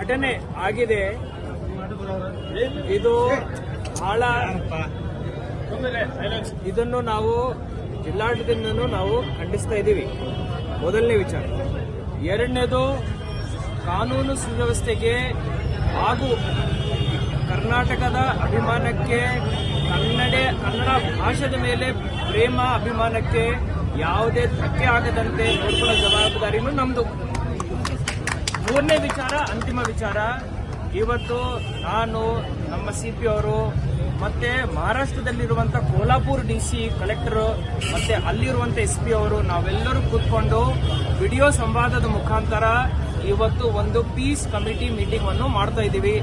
ಘಟನೆ ಆಗಿದೆ. ಇದು ಬಹಳ ಇದನ್ನು ನಾವು ಜಿಲ್ಲಾಡಳಿತದಿಂದನೂ ನಾವು ಖಂಡಿಸ್ತಾ ಇದ್ದೀವಿ. ಮೊದಲನೇ ವಿಚಾರ. ಎರಡನೇದು, ಕಾನೂನು ಸುವ್ಯವಸ್ಥೆಗೆ ಹಾಗೂ ಕರ್ನಾಟಕದ ಅಭಿಮಾನಕ್ಕೆ ಕನ್ನಡ ಕನ್ನಡ ಭಾಷೆದ ಮೇಲೆ ಪ್ರೇಮ ಅಭಿಮಾನಕ್ಕೆ ಯಾವುದೇ ಧಕ್ಕೆ ಆಗದಂತೆ ನೋಡ್ಕೊಳ್ಳೋ ಜವಾಬ್ದಾರಿನೂ ನಮ್ದು. ಮೂರನೇ ವಿಚಾರ, ಅಂತಿಮ ವಿಚಾರ. ಇವತ್ತು ನಾನು ನಮ್ಮ ಸಿ ಪಿ ಅವರು ಮತ್ತೆ ಮಹಾರಾಷ್ಟ್ರದಲ್ಲಿರುವಂತ ಕೋಲಾಪುರ್ ಡಿ ಸಿ ಕಲೆಕ್ಟರ್ ಮತ್ತೆ ಅಲ್ಲಿರುವಂತ ಎಸ್ ಪಿ ಅವರು ನಾವೆಲ್ಲರೂ ಕೂತ್ಕೊಂಡು ವಿಡಿಯೋ ಸಂವಾದದ ಮುಖಾಂತರ ಇವತ್ತು ಒಂದು ಪೀಸ್ ಕಮಿಟಿ ಮೀಟಿಂಗ್ ಅನ್ನು ಮಾಡ್ತಾ ಇದ್ದೀವಿ.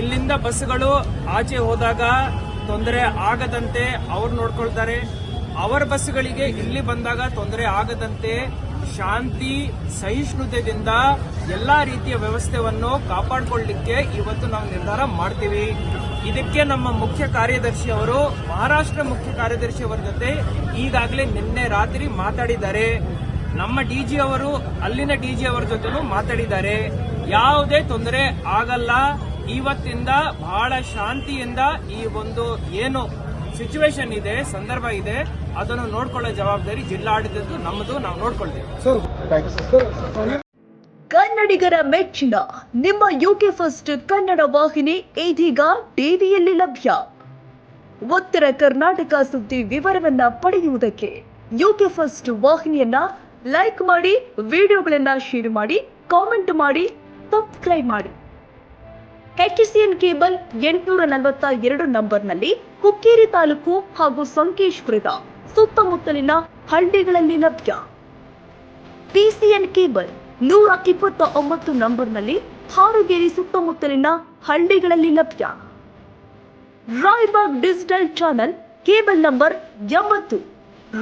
ಇಲ್ಲಿಂದ ಬಸ್ಗಳು ಆಚೆ ಹೋದಾಗ ತೊಂದರೆ ಆಗದಂತೆ ಅವ್ರು ನೋಡ್ಕೊಳ್ತಾರೆ. ಅವರ ಬಸ್ಗಳಿಗೆ ಇಲ್ಲಿ ಬಂದಾಗ ತೊಂದರೆ ಆಗದಂತೆ ಶಾಂತಿ ಸಹಿಷ್ಣುತೆಯಿಂದ ಎಲ್ಲಾ ರೀತಿಯ ವ್ಯವಸ್ಥೆಯನ್ನು ಕಾಪಾಡಿಕೊಳ್ಳಲಿಕ್ಕೆ ಇವತ್ತು ನಾವು ನಿರ್ಧಾರ ಮಾಡ್ತೀವಿ. ಇದಕ್ಕೆ ನಮ್ಮ ಮುಖ್ಯ ಕಾರ್ಯದರ್ಶಿ ಅವರು, ಮಹಾರಾಷ್ಟ್ರ ಮುಖ್ಯ ಕಾರ್ಯದರ್ಶಿ ಅವರ ಜೊತೆ ಈಗಾಗಲೇ ನಿನ್ನೆ ರಾತ್ರಿ ಮಾತಾಡಿದ್ದಾರೆ. ನಮ್ಮ ಡಿಜಿ ಅವರು, ಅಲ್ಲಿನ ಡಿಜಿ ಅವರ ಜೊತೆನೂ ಮಾತಾಡಿದ್ದಾರೆ. ಯಾವುದೇ ತೊಂದರೆ ಆಗಲ್ಲ. ಇವತ್ತಿಂದ ಬಹಳ ಶಾಂತಿಯಿಂದ ಈ ಒಂದು ಏನು ಸಿಚುವೇಶನ್ ಇದೆ ಸಂದರ್ಭ ಇದೆ ಅದನ್ನು ನೋಡ್ಕೊಳ್ಳೋ ಜವಾಬ್ದಾರಿ ಜಿಲ್ಲಾಡಳಿತದ್ದು ನಮ್ಮದು ನಾವು ನೋಡ್ಕೊಳ್ತೀವಿ. ಸರ್ ಥ್ಯಾಂಕ್ಸ್ ಸರ್ ಕನ್ನಡಿಗರ ಮೆಚ್ಚಿನ ನಿಮ್ಮ ಯುಕೆ ಫಸ್ಟ್ ಕನ್ನಡ ವಾಹಿನಿ ಇದೀಗ ಟಿವಿಯಲ್ಲಿ ಲಭ್ಯ. ಉತ್ತರ ಕರ್ನಾಟಕ ಸುದ್ದಿ ವಿವರವನ್ನ ಪಡೆಯುವುದಕ್ಕೆ ಯುಕೆ ಫಸ್ಟ್ ವಾಹಿನಿಯನ್ನ ಲೈಕ್ ಮಾಡಿ ವಿಡಿಯೋಗಳನ್ನ ಶೇರ್ ಮಾಡಿ ಕಾಮೆಂಟ್ ಮಾಡಿ ಸಬ್ಸ್ಕ್ರೈಬ್ ಮಾಡಿ. ಎನ್ ಕೇಬಲ್ ಎಂಟುನೂರ ನಲವತ್ತ ಎರಡು ನಂಬರ್ನಲ್ಲಿ ಹುಕ್ಕೇರಿ ತಾಲೂಕು ಹಾಗೂ ಸಂಕೇಶ್ಪುರದ ಸುತ್ತಮುತ್ತಲಿನ ಹಳ್ಳಿಗಳಲ್ಲಿ ಲಭ್ಯ. ಪಿಸಿಎನ್ ಕೇಬಲ್ ನೂರ ಇಪ್ಪತ್ತ ಒಂಬತ್ತು ನಂಬರ್ನಲ್ಲಿ ಹಾರುಗೇರಿ ಸುತ್ತಮುತ್ತಲಿನ ಹಳ್ಳಿಗಳಲ್ಲಿ ಲಭ್ಯ. Raybag digital channel cable number ಎಂಬತ್ತು.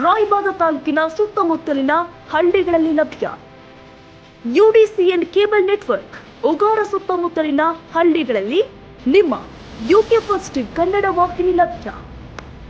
ರಾಯ್ಬಾಗ ತಾಲೂಕಿನ ಸುತ್ತಮುತ್ತಲಿನ ಹಳ್ಳಿಗಳಲ್ಲಿ ಲಭ್ಯ. ಯುಡಿಸಿಎನ್ ಕೇಬಲ್ ನೆಟ್ವರ್ಕ್, ಉಗಾರ ಸುತ್ತಮುತ್ತಲಿನ ಹಳ್ಳಿಗಳಲ್ಲಿ ನಿಮ್ಮ ಯುಕೆ ಫಸ್ಟ್ ಕನ್ನಡ ವಾಹಿನಿ ಲಭ್ಯ